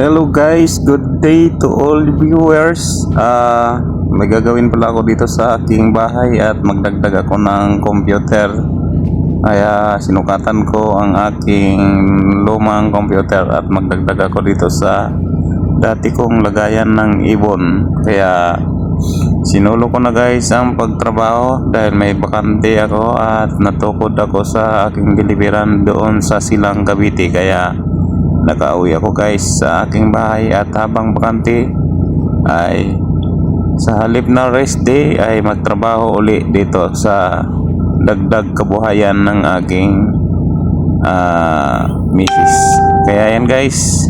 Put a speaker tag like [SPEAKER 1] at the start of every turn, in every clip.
[SPEAKER 1] Hello guys, good day to all viewers. Ah, may gagawin pala ako dito sa aking bahay at magdagdag ako ng computer. Kaya sinukatan ko ang aking lumang computer at magdagdag ako dito sa dati kong lagayan ng ibon. Kaya sinulo ko na guys ang pagtrabaho dahil may bakante ako at natukod ako sa aking deliveran doon sa Silang Cavite. Kaya Nakauwi ako guys sa aking bahay at habang bakante ay sa halip na rest day ay magtrabaho uli dito sa dagdag kabuhayan ng aking ah misis. Kaya yan guys,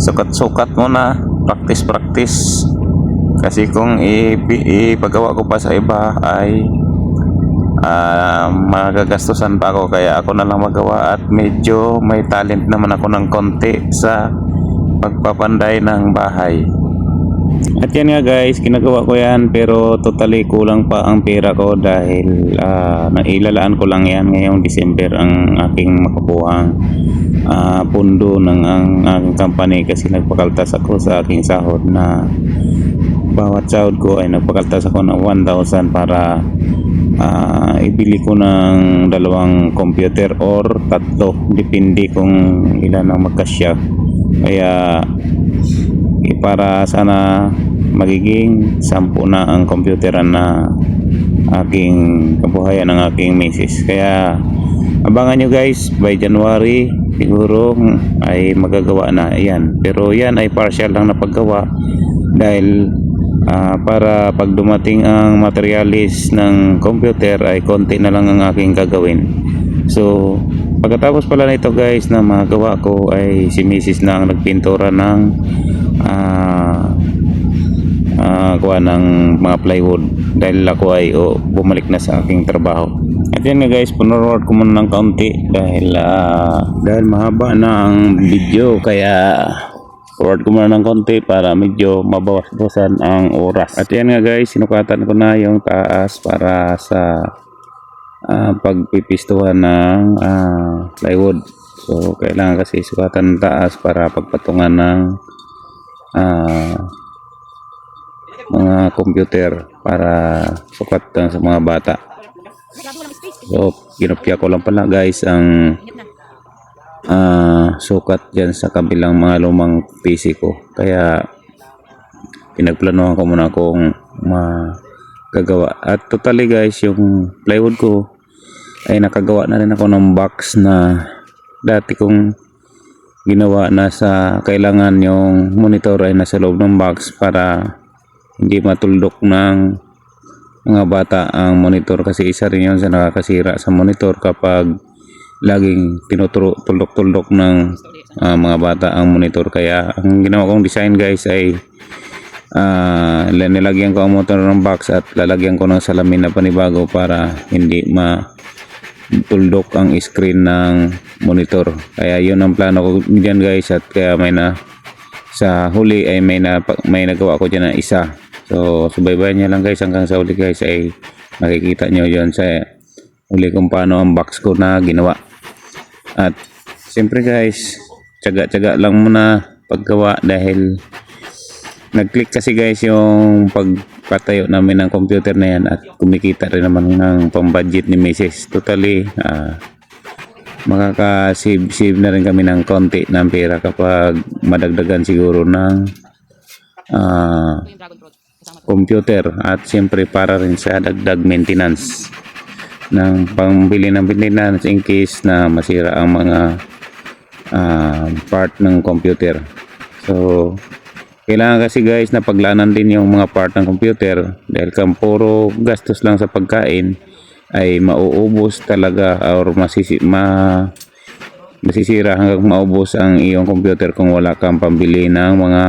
[SPEAKER 1] sukat-sukat muna, practice-practice. Kasi kung ipagawa ko pa sa iba ay ah magagastusan pa ako kaya ako na lang magawa at medyo may talent naman ako ng konti sa pagpapanday ng bahay. At yan nga guys, ginagawa ko yan pero totally kulang pa ang pera ko dahil ah, nailalaan ko lang yan ngayong December ang aking makabuhang ah, pundo ng ang aking company kasi nagpakaltas ako sa aking sahod na bawat sahod ko ay nagpakaltas ako ng 1,000 para ah, ibili ko ng dalawang computer or tatlo depende kung ilan ang magkasya. Kaya eh, para sana magiging sampu na ang computer na aking kabuhayan ng aking misis. Kaya abangan nyo guys by January siguro ay magagawa na. Yan pero yan ay partial lang na paggawa dahil Ah, para pag dumating ang materialis ng computer ay konti na lang ang aking gagawin. So, pagkatapos pala nito guys na magawa ko ay si Mrs. na ang nagpintura ng ah ah, kuha ng mga plywood dahil ako ay oh, bumalik na sa aking trabaho. At yan nga guys, punurward ko muna ng kaunti dahil ah, dahil mahaba na ang video kaya forward ko ng konti para medyo mabawas-bawasan ang oras. At yan nga guys, sinukatan ko na yung taas para sa ah, pagpipistuhan ng ah, plywood. So, kailangan kasi sukatan ng taas para pagpatungan ng ah, mga computer para sukat sa mga bata. So, ginupya ko lang pala guys ang ah sukat dyan sa kabilang mga lumang PC ko. Kaya pinagplanuhan ko muna akong magagawa. At totally guys, yung plywood ko ay nakagawa na rin ako ng box na dati kong ginawa na sa kailangan yung monitor ay nasa loob ng box para hindi matuldok ng mga bata ang monitor kasi isa rin yun sa nakakasira sa monitor kapag laging tinutulok-tulok ng ah, mga bata ang monitor. Kaya ang ginawa kong design guys ay ah, nilagyan ko ang motor ng box at lalagyan ko ng salamin na panibago para hindi matuldok ang screen ng monitor. Kaya yun ang plano ko dyan guys at kaya may na sa huli ay may na may nagawa ko dyan na isa. So subaybayan nyo lang guys hanggang sa huli guys ay makikita nyo yon sa huli kung paano ang box ko na ginawa at siyempre guys, tsaga-tsaga lang muna paggawa dahil nag-click kasi guys yung pagpatayo namin ng computer na yan at kumikita rin naman ng pambudget ni Mrs. Totally, ah makaka-save-save na rin kami ng konti ng pera kapag madagdagan siguro ng ah computer at siyempre para rin sa dagdag maintenance ng pangbili ng maintenance in case na masira ang mga ah, part ng computer. So, kailangan kasi guys na paglanan din yung mga part ng computer dahil kung puro gastos lang sa pagkain ay mauubos talaga or masisi, ma, masisira hanggang maubos ang iyong computer kung wala kang pambili ng mga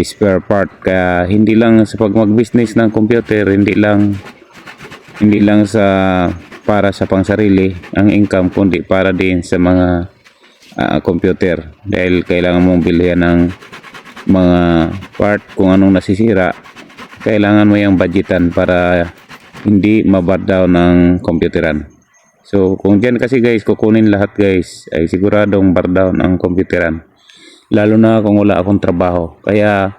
[SPEAKER 1] spare part kaya hindi lang sa pag mag-business ng computer hindi lang hindi lang sa para sa pangsarili ang income kundi para din sa mga ah, computer dahil kailangan mong bilhin ng mga part kung anong nasisira kailangan mo yung budgetan para hindi mabar down ng computeran so kung dyan kasi guys kukunin lahat guys ay siguradong bar down ang computeran lalo na kung wala akong trabaho. Kaya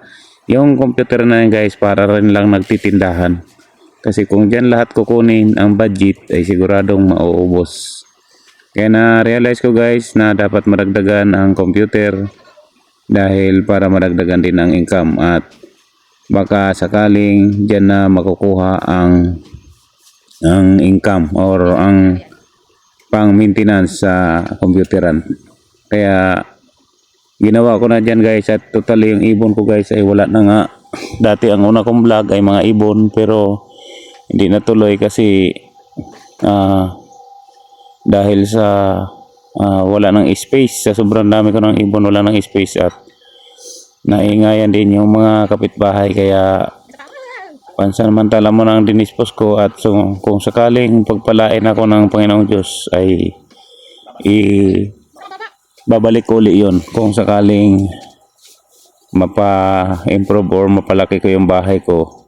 [SPEAKER 1] yung computer na yan guys para rin lang nagtitindahan. Kasi kung dyan lahat kukunin ang budget ay siguradong mauubos. Kaya na-realize ko guys na dapat madagdagan ang computer dahil para madagdagan din ang income at baka sakaling dyan na makukuha ang ang income or ang pang maintenance sa computeran. Kaya ginawa ko na dyan guys at totally yung ibon ko guys ay wala na nga. Dati ang una kong vlog ay mga ibon pero hindi natuloy kasi ah dahil sa ah, wala ng space. Sa sobrang dami ko ng ibon wala ng space at naingayan din yung mga kapitbahay. Kaya pansamantala mo nang dinispos ko at so, kung sakaling pagpalain ako ng Panginoong Diyos ay i babalik uli yun. Kung sakaling mapa-improve or mapalaki ko yung bahay ko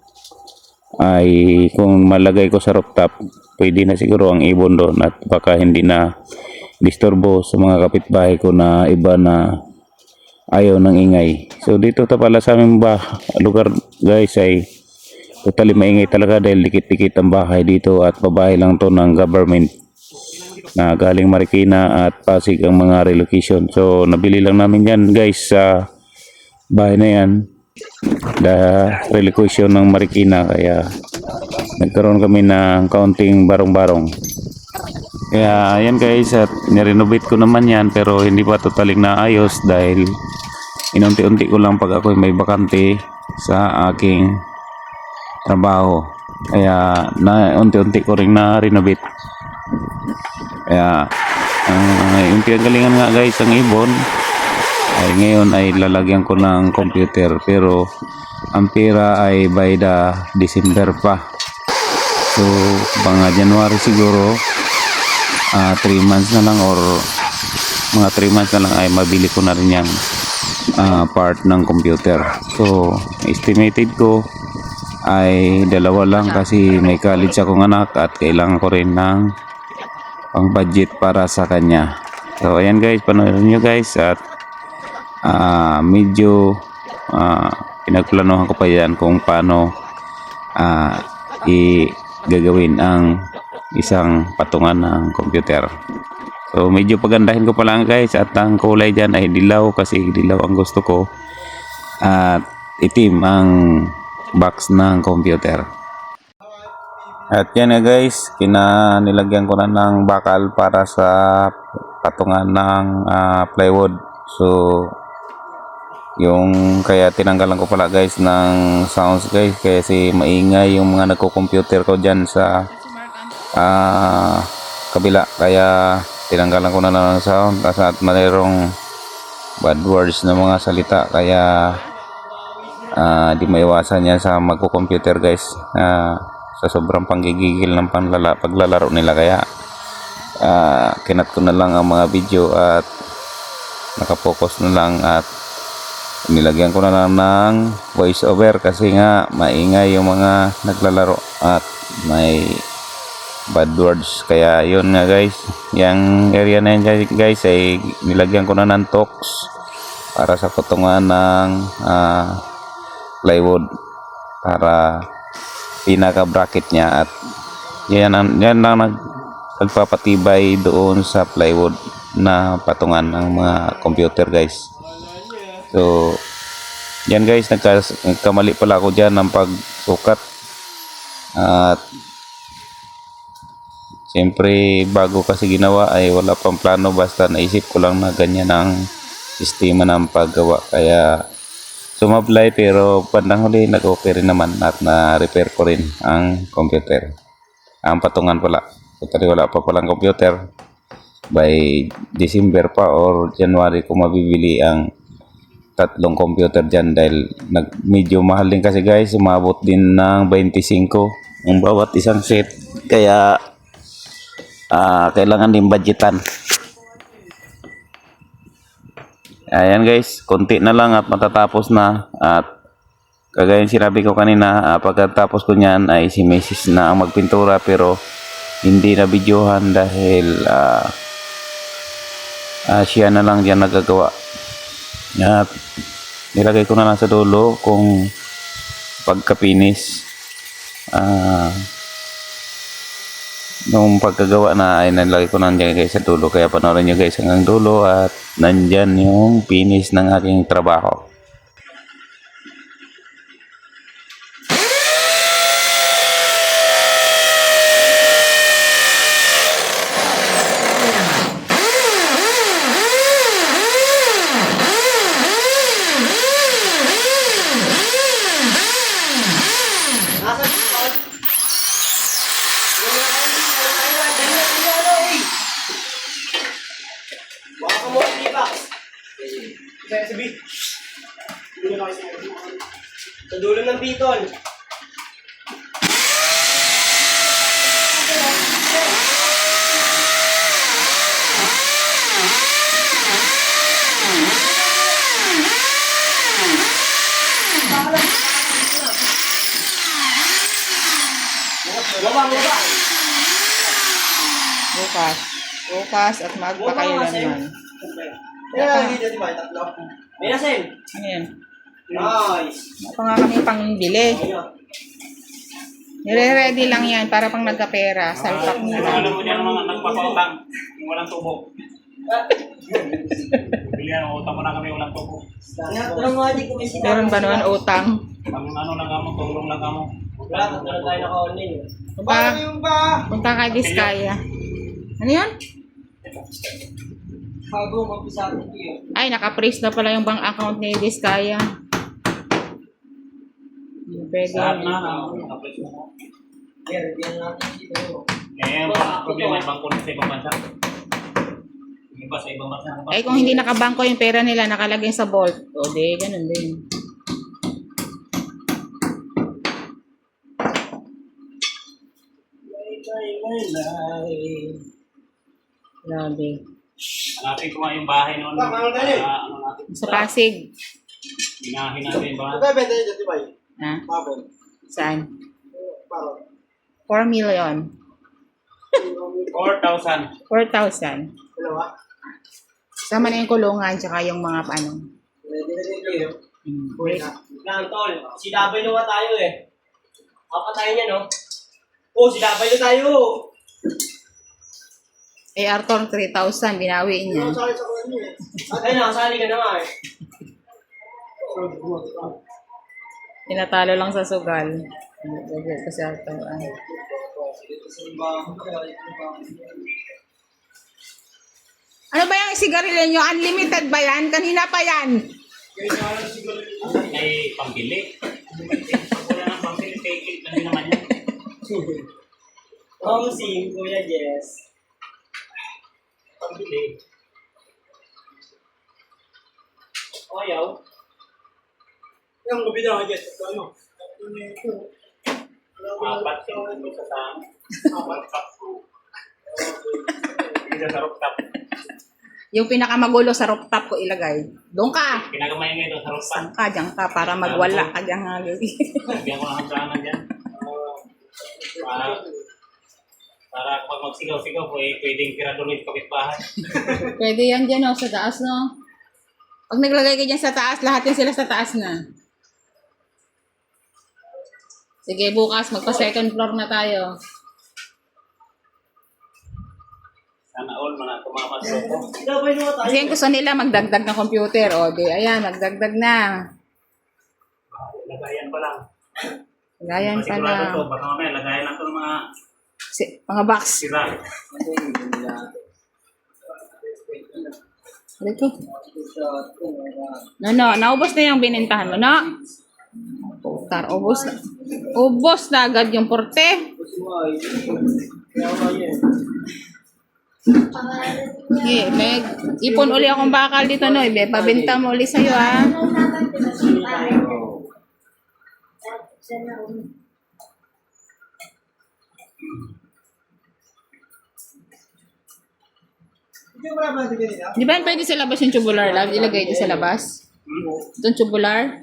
[SPEAKER 1] ay kung malagay ko sa rooftop pwede na siguro ang ibon doon at baka hindi na disturbo sa mga kapitbahay ko na iba na ayaw ng ingay. So dito ta pala sa aming bah lugar guys ay totally maingay talaga dahil dikit-dikit ang bahay dito at babae lang to ng government na galing Marikina at Pasig ang mga relocation. So nabili lang namin yan guys sa bahay na yan the relocation ng Marikina kaya nagkaroon kami ng kaunting barong-barong. Kaya yan guys at nirenovate ko naman yan pero hindi pa totaling naayos dahil inunti-unti ko lang pag ako may bakante sa aking trabaho. Kaya na unti-unti ko rin na renovate kaya ang unti ang galingan nga guys ang ibon ay ngayon ay lalagyan ko ng computer pero ang pera ay by the December pa. So mga January siguro 3 months na lang or mga 3 months na lang ay mabili ko na rin yung ah, part ng computer. So estimated ko ay dalawa lang kasi may college akong anak at kailangan ko rin ng pang budget para sa kanya. So ayan guys panoorin nyo guys at ah, medyo ah, pinagplanuhan ko pa yan kung paano ah, i gagawin ang isang patungan ng computer. So medyo pagandahin ko pa lang guys at ang kulay dyan ay dilaw kasi dilaw ang gusto ko. At itim ang box ng computer. At yan nga guys kinanilagyan ko na ng bakal para sa patungan ng ah, plywood. So yung kaya tinanggalan ko pala guys ng sounds guys kasi maingay yung mga nagko-computer ko dyan sa ah, kabila. Kaya tinanggalan ko na ng sound at mayroong bad words na mga salita. Kaya ah, di maiwasan yan sa magko-computer guys Ah, sa sobrang panggigigil ng panlala, paglalaro nila. Kaya ah, kinat ko na lang ang mga video at nakapokus na lang at nilagyan ko na lang ng voice over kasi nga maingay yung mga naglalaro at may bad words. Kaya yun nga guys. Yung area na yan guys ay nilagyan ko na ng talks para sa patungan ng ah, plywood para pinaka bracket niya at yan ang yan lang nag, nagpapatibay doon sa plywood na patungan ng mga computer guys so yan guys nagka, nagkamali pala ako dyan ng pagsukat. At siyempre bago kasi ginawa ay wala pang plano basta naisip ko lang na ganyan ang sistema ng paggawa. Kaya sumablay pero bandang huli nag-okay rin naman at na-repair ko rin ang computer. Ang patungan pala. Totally wala pa palang computer. By December pa or January ko mabibili ang tatlong computer dyan dahil nag, medyo mahal din kasi guys umabot din ng 25 ang bawat isang set kaya ah, kailangan din budgetan Ayan guys, konti na lang at matatapos na at kagaya sinabi ko kanina, ah, pagkatapos ko niyan ay si Mrs. na ang magpintura pero hindi na videohan dahil ah, ah, siya na lang diyan nagagawa. At nilagay ko na lang sa dulo kung pagkapinis. Ah, nung pagkagawa na ay nilagay ko nandiyan guys sa dulo. Kaya panoorin nyo guys hanggang dulo at nandyan yung finish ng aking trabaho.
[SPEAKER 2] Baba, baba.
[SPEAKER 3] Bukas. Bukas at magpakailanman.
[SPEAKER 2] Kaya lang dito, di ba? Tatlo. May nasin.
[SPEAKER 3] Ano yan?
[SPEAKER 2] Nice.
[SPEAKER 3] Ito nga kami pang bili.
[SPEAKER 2] Ayun.
[SPEAKER 3] Nire-ready lang yan para pang nagkapera. Salpak na lang.
[SPEAKER 4] Alam mo ang mga nagpapautang, yung walang tubo. Bilihan, utang mo na kami walang tubo.
[SPEAKER 3] Meron ba naman utang?
[SPEAKER 4] Pang ano lang kamo, tulong lang kamo.
[SPEAKER 2] Wala, tatlo na tayo naka-online. Eh.
[SPEAKER 3] Punta, punta kay Diskaya. Ano yun? Ay, naka-freeze na pala yung bank account ni Diskaya. Hindi Pwede.
[SPEAKER 4] Lahat na, ano, nakapress mo ko.
[SPEAKER 2] Here, diyan natin dito.
[SPEAKER 4] Eh, ang problema, ibang kulit sa ibang bansa. Yung Iba sa ibang bansa.
[SPEAKER 3] Ay, kung hindi nakabangko yung pera nila, nakalagay sa vault. O, di, ganun din. Grabe.
[SPEAKER 4] Hanapin ko nga yung bahay noon.
[SPEAKER 2] Ah,
[SPEAKER 4] ano natin.
[SPEAKER 3] Sa Pasig.
[SPEAKER 4] Hinahin natin yung bahay.
[SPEAKER 2] Benta nyo dito ba?
[SPEAKER 3] Ha?
[SPEAKER 2] Babon.
[SPEAKER 3] Saan?
[SPEAKER 2] Parang.
[SPEAKER 3] 4 million.
[SPEAKER 4] 4,000.
[SPEAKER 3] 4,000.
[SPEAKER 2] Dalawa.
[SPEAKER 3] Sama na yung kulungan, tsaka yung mga ano.
[SPEAKER 2] Ready na din kayo.
[SPEAKER 3] Hmm.
[SPEAKER 2] Lang, tol. Si Dabay na tayo eh. Apat tayo niya, no? Oh, si Dabay na tayo.
[SPEAKER 3] Eh, Arthur, 3,000. Binawi niya.
[SPEAKER 2] Sakit sa kanya eh. Ay, nakasali ka na nga eh.
[SPEAKER 3] Tinatalo lang sa sugal. Sa Arthur. ah. Ano ba yung sigarilyo nyo? Unlimited ba yan? Kanina pa yan.
[SPEAKER 4] May pambili. Wala nang pambili, take it din naman yan.
[SPEAKER 2] Hong Sing, Kuya Jess. O, ayaw. Yung gabi na ako, Jess. Ano?
[SPEAKER 4] Apat yung isa sa apat cup. Isa sa rooftop.
[SPEAKER 3] Yung pinakamagulo sa rooftop ko ilagay. Doon ka.
[SPEAKER 4] Pinagamay ngayon sa rooftop.
[SPEAKER 3] Saan ka? Diyan ka para magwala ka diyan nga.
[SPEAKER 4] Lagyan ko ng hangganan dyan. Para, para kapag magsigaw-sigaw po, eh, pwedeng tiraduloy sa kapitbahay.
[SPEAKER 3] Pwede yan dyan oh, sa taas no. Pag naglagay ka dyan sa taas, lahat yan sila sa taas na. Sige, bukas magpa second floor na tayo.
[SPEAKER 4] Sana all, mga
[SPEAKER 2] Dabay na tayo.
[SPEAKER 3] Kasi yung gusto nila magdagdag ng computer. O, di, ayan, magdagdag na.
[SPEAKER 4] Lagayan pa lang.
[SPEAKER 3] Gayan
[SPEAKER 4] Sigurado to,
[SPEAKER 3] pala.
[SPEAKER 4] baka mamaya, lagayan lang to ng mga
[SPEAKER 3] Si, mga box.
[SPEAKER 4] sira.
[SPEAKER 3] Dito. No, no, naubos na yung binintahan mo, no? Putar, ubos na. Ubos na agad yung porte. Eh, may ipon uli akong bakal dito, no? Ibe, pabenta mo uli sa'yo, ah.
[SPEAKER 2] Natin ganyan.
[SPEAKER 3] Di ba pwede sa labas yung tubular, love? Ilagay dito sa labas? Itong tubular?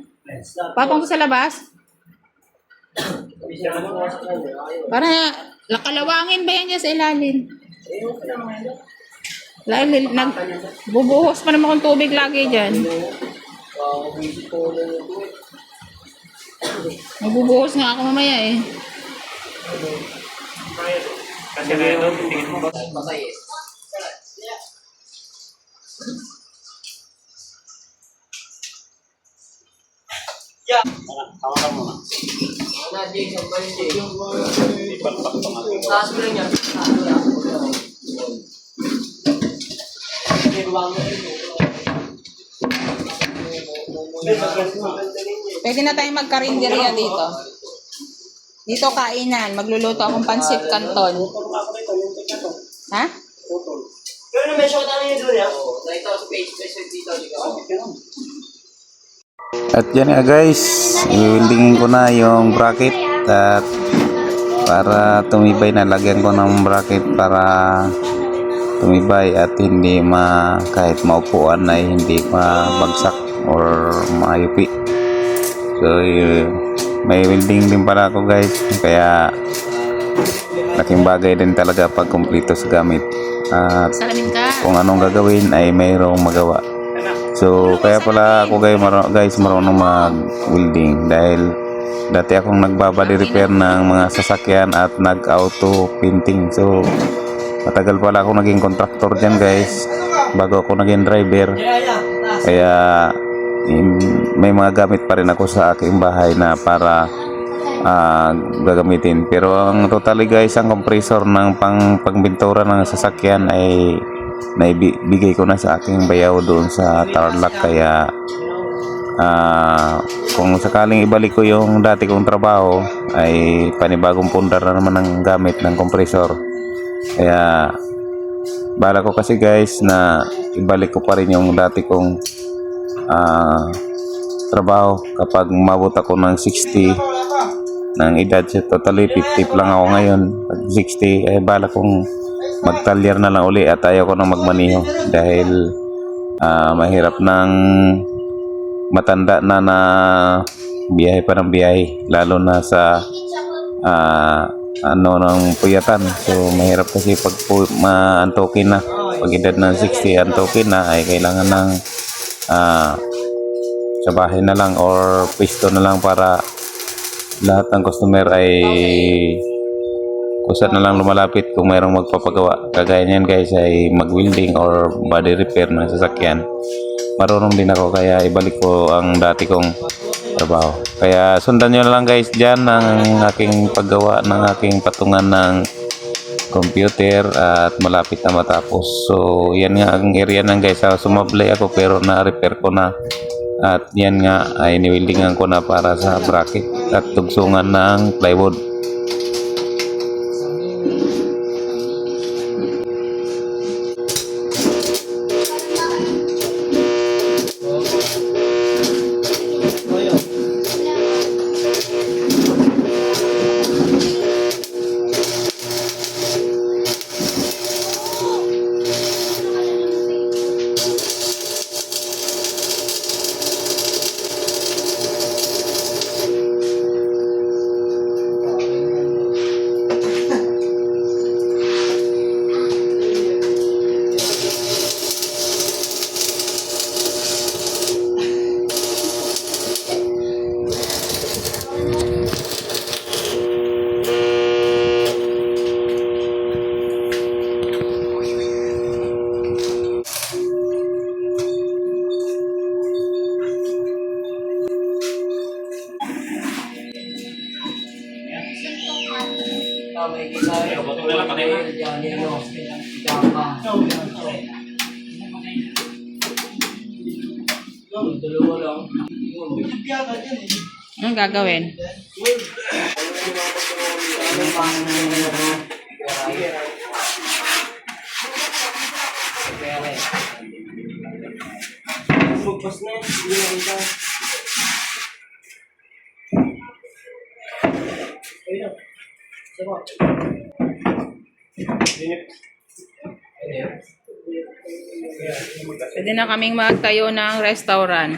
[SPEAKER 3] Papang ko sa labas? Para lakalawangin ba yan dyan sa ilalim? Lalo, nag, bubuhos pa naman akong tubig lagi dyan. Magbubuhos nga ako mamaya eh.
[SPEAKER 4] Kasi na ito, tingin mo ba?
[SPEAKER 2] Patay eh.
[SPEAKER 4] Tawagan mo na.
[SPEAKER 2] Na, Jason, ba yung Jason?
[SPEAKER 4] Ipalpak pa nga.
[SPEAKER 2] Taas mo lang yan. Taas mo lang. Mo rin.
[SPEAKER 3] Pwede na tayong magkarinderya dito. Dito kainan. Magluluto akong pansit canton. Ha?
[SPEAKER 2] Pero na-mention ko tayo yun doon, ya? Oo. Nakita ko sa page, page dito.
[SPEAKER 1] At yan nga guys, i-weldingin ko na yung bracket at para tumibay na lagyan ko ng bracket para tumibay at hindi ma kahit maupuan ay hindi mabagsak or mayupi. So may welding din pala ako guys kaya laking bagay din talaga pag kumpleto sa gamit. At kung anong gagawin ay mayroong magawa. So, kaya pala ako guys, guys marunong mag-welding dahil dati akong nagbabody repair ng mga sasakyan at nag-auto painting. So, matagal pala ako naging contractor dyan guys bago ako naging driver. Kaya may mga gamit pa rin ako sa aking bahay na para ah, gagamitin. Pero ang totally guys, ang compressor ng pang pagbintura ng sasakyan ay naibigay ko na sa aking bayaw doon sa Tarlac. Kaya ah, kung sakaling ibalik ko yung dati kong trabaho ay panibagong pundar na naman ng gamit ng compressor. Kaya bala ko kasi guys na ibalik ko pa rin yung dati kong ah, trabaho kapag mabot ako ng 60 ng edad so totally 50 lang ako ngayon. Pag 60 ay bala kong magtalyar na lang uli at ayaw ko na magmaniho dahil ah, mahirap ng matanda na na biyahe pa ng biyahe lalo na sa ah, ano ng puyatan. So mahirap kasi pag maantokin na. Pag edad ng 60 antokin na ay kailangan ng ah, sa bahay na lang or pwesto na lang para lahat ng customer ay kusat na lang lumalapit kung mayroong magpapagawa. Kagaya niyan guys ay mag-welding or body repair ng sasakyan. Marunong din ako kaya ibalik ko ang dati kong trabaho. Kaya sundan nyo na lang guys dyan ang aking paggawa ng aking patungan ng computer at malapit na matapos. So yan nga ang area ng guys. Ah, Sumablay ako pero na-repair ko na. At yan nga ay niwildingan ko na para sa bracket at tugsungan ng plywood.
[SPEAKER 3] Gagawin?
[SPEAKER 2] Focus na. Hindi na kita. Ayun.
[SPEAKER 3] Pwede na kaming magtayo ng restaurant.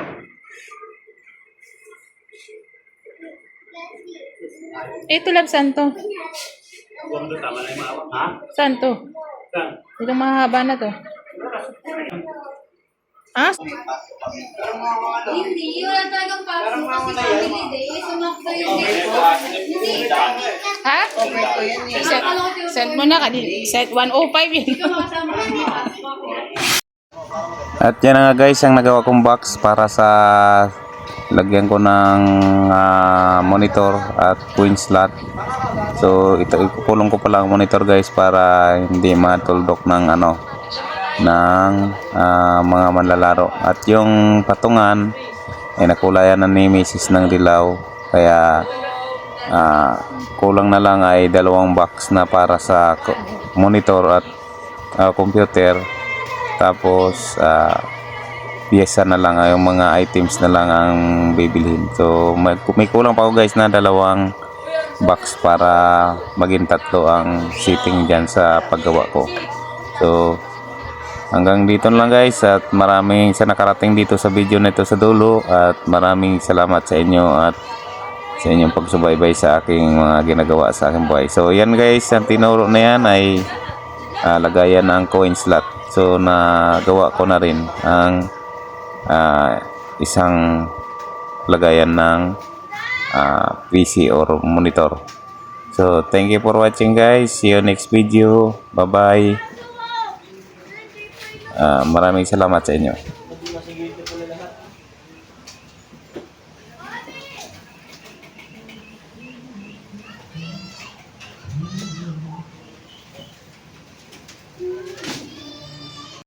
[SPEAKER 5] ito?
[SPEAKER 3] Lang, saan to?
[SPEAKER 4] Ha?
[SPEAKER 3] Saan to? Itong mahaba na to. Ah?
[SPEAKER 5] Hindi, wala talagang pasok kasi family day. Eh, sumakto yung day ko. Hindi,
[SPEAKER 3] Ha? Send, send mo na kanina. Send 105 yun.
[SPEAKER 1] At yan na nga guys ang nagawa kong box para sa lagyan ko ng ah, monitor at coin slot. So ito ikukulong ko pala ang monitor guys para hindi matuldok ng ano ng ah, mga manlalaro. At yung patungan ay nakulayan na ni Mrs. ng dilaw kaya ah, kulang na lang ay dalawang box na para sa monitor at ah, computer tapos ah, pyesa na lang ah, yung mga items na lang ang bibilhin so may, may kulang pa ako guys na dalawang box para maging tatlo ang sitting dyan sa paggawa ko. So hanggang dito lang guys at maraming sa nakarating dito sa video na ito sa dulo at maraming salamat sa inyo at sa inyong pagsubaybay sa aking mga ginagawa sa aking buhay. So yan guys ang tinuro na yan ay ah, lagayan ng coin slot. So nagawa ko na rin ang ah, isang lagayan ng ah, PC or monitor. So thank you for watching guys. See you next video. Bye bye. maraming salamat sa inyo.